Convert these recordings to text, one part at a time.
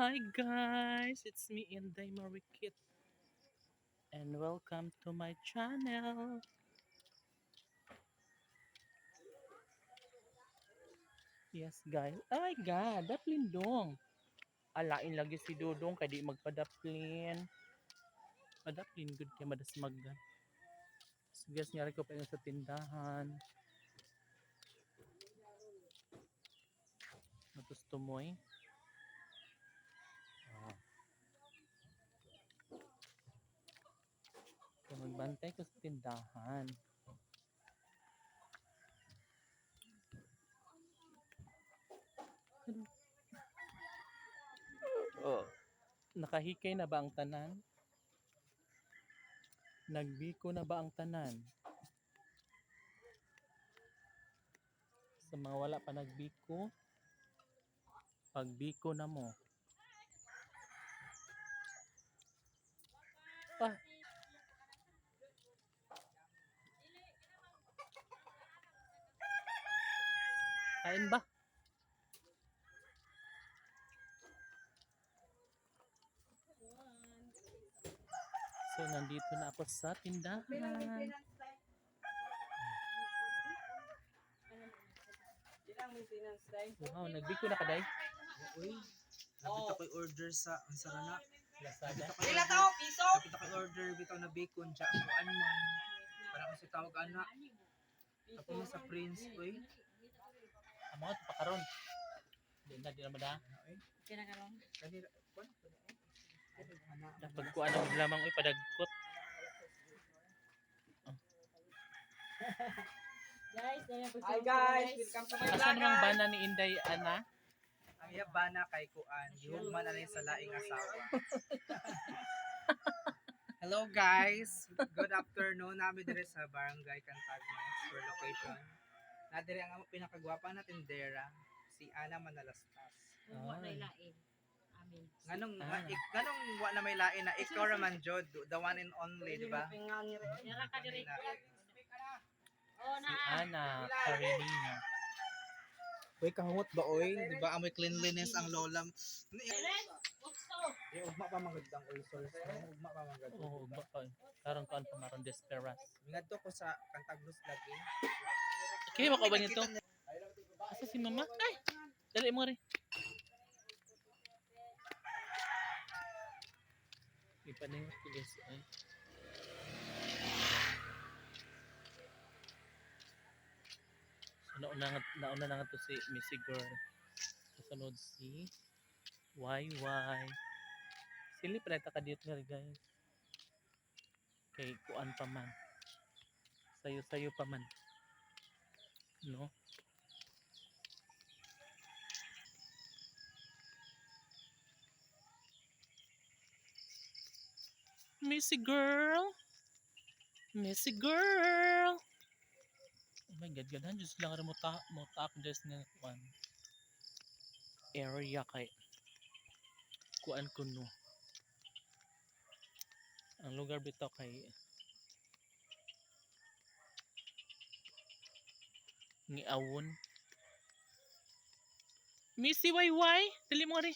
Hi guys, it's me Inday Marikit and welcome to my channel. Yes guys. My god, daplin dong. Alain lagi si Dodong kay di magpadaplin. Padaplin good kay madasmagan. So guys, nyari ko pa sa tindahan. Tapos tumoy. Ah. Magbantay ko sa tindahan. Oh. Nakahikay na ba ang tanan? Nagbiko na ba ang tanan? Sa mga wala pa nagbiko, pagbiko na mo. Pa. Kain ba? So, nandito na ako sa tindahan. Wow, nagbiko na ka, day? Uy, napita ko'y order sa ang sarana. Lazada. Ilang tao? Piso? Napita ko'y order bitaw na bacon dya ko man. Para kasi tawag ana. Ako mo sa Prince, uy. Amo, ito pa karon. Di na, di na mada. Kuan, kuan, eh. Ana, Dapat ko ano lamang uy padagkot. Guys, Hi guys, welcome to my vlog namang guys. bana ni Inday ana? Ang yabana kay Kuan, gihugman na rin sa laing asawa. Hello guys, good afternoon. Namin dire sa Barangay Cantagnas for location. Na dire ang pinakagwapa natin Dera, si Ana Manalastas. Huwag na ilain. Amin. Nganong Ah. ik, nganong wa na may lain na ikaw raman jud, the one and only, di ba? Yara ka diri. Oh, Si na. Ana Karenina. Uy, kahungot ba oy? Di ba amoy cleanliness ang lola? Gusto. Eh, ugma pa magandang oil source. Ugma pa magandang. Oo, ba pa. Karon ko ang pamaron desperas. Ngadto ko sa Cantaglos lagi. Kaya mo ba nito? Asa si mama? Ay! Dali mo rin. Ipaningot ko guys. Ay. Nauna, nauna na nga to si Missy Girl. Kasunod si YY. Sili preta ka dito nga guys. Kay kuan pa man. Sayo-sayo pa man. No? Missy girl. Missy girl. Oh my god, ganahan Diyos lang rin mo ta mo ta dress nga kuan. Area kay kuan kuno. Ang lugar bitaw kay Ngiawon. Missy YY, dali mo rin.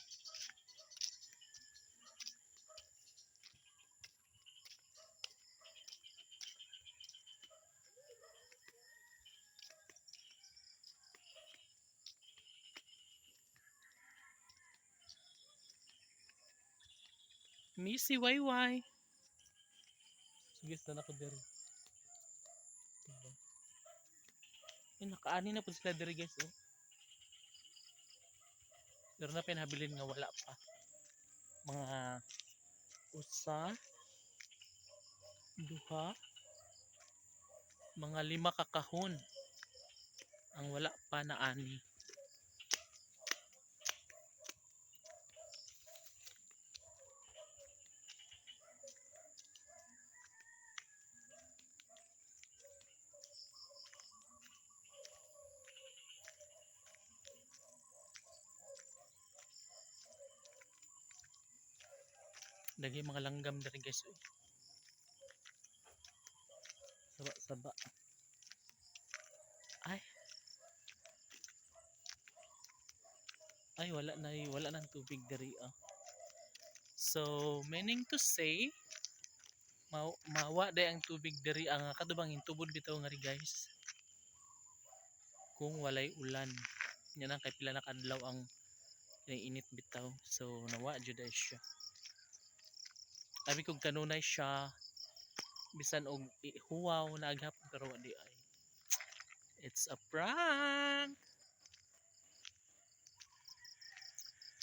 Missy YY. Sige, saan ako diri? Diba? Eh, nakaani na po sila diri guys, oh. Pero na pinabilin nga wala pa. Mga usa, duha, mga lima kakahon ang wala pa na ani. Lagi mga langgam dari guys. oy. Saba saba. Ay. Ay wala na wala nang tubig dari ah. So, meaning to say, ma mawa day ang tubig diri ang kadubang intubod bitaw nga guys. Kung walay ulan. Yan ang kay pila na kadlaw ang init bitaw. So, nawa jud siya. Abi kog kanunay siya bisan og huwaw na aghapon pero di ay. It's a prank.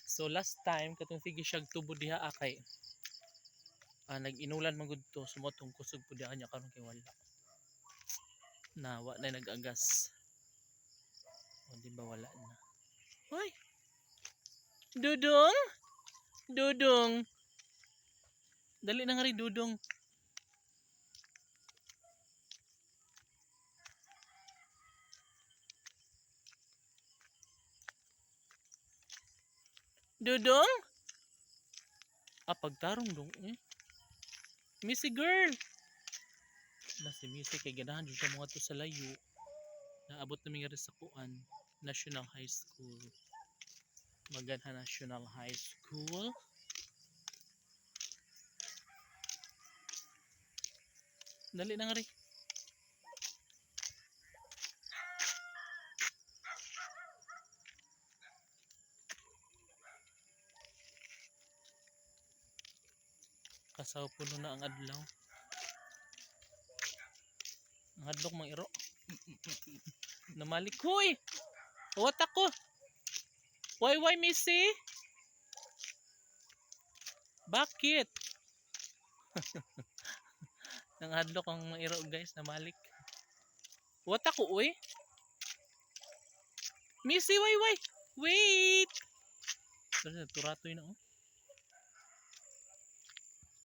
So last time katong sige siyag tubo diha akay ah, nag-inulan man gud to sumotong kusog pud diha nya karon kay wala. Na wa na nag-agas. O di ba wala na. Hoy. Dudong. Dudong. Dali na nga rin dudong. Dudong? Ah, pagtarong dong eh. Missy girl! Na si Missy kay ganahan dyan siya mga to sa layo. Naabot namin nga rin sa kuan. National High School. Maganha National High School. Dali na nga rin. Kasaw puno na ang adlaw. Ang adlok mang iro. Namalik. Huy! Uwat ako! Why, why, Missy? Bakit? Ang hadlok ang iro guys, namalik. Uwat ako, uy! Missy, why? Wait! Tara, turatoy na, oh.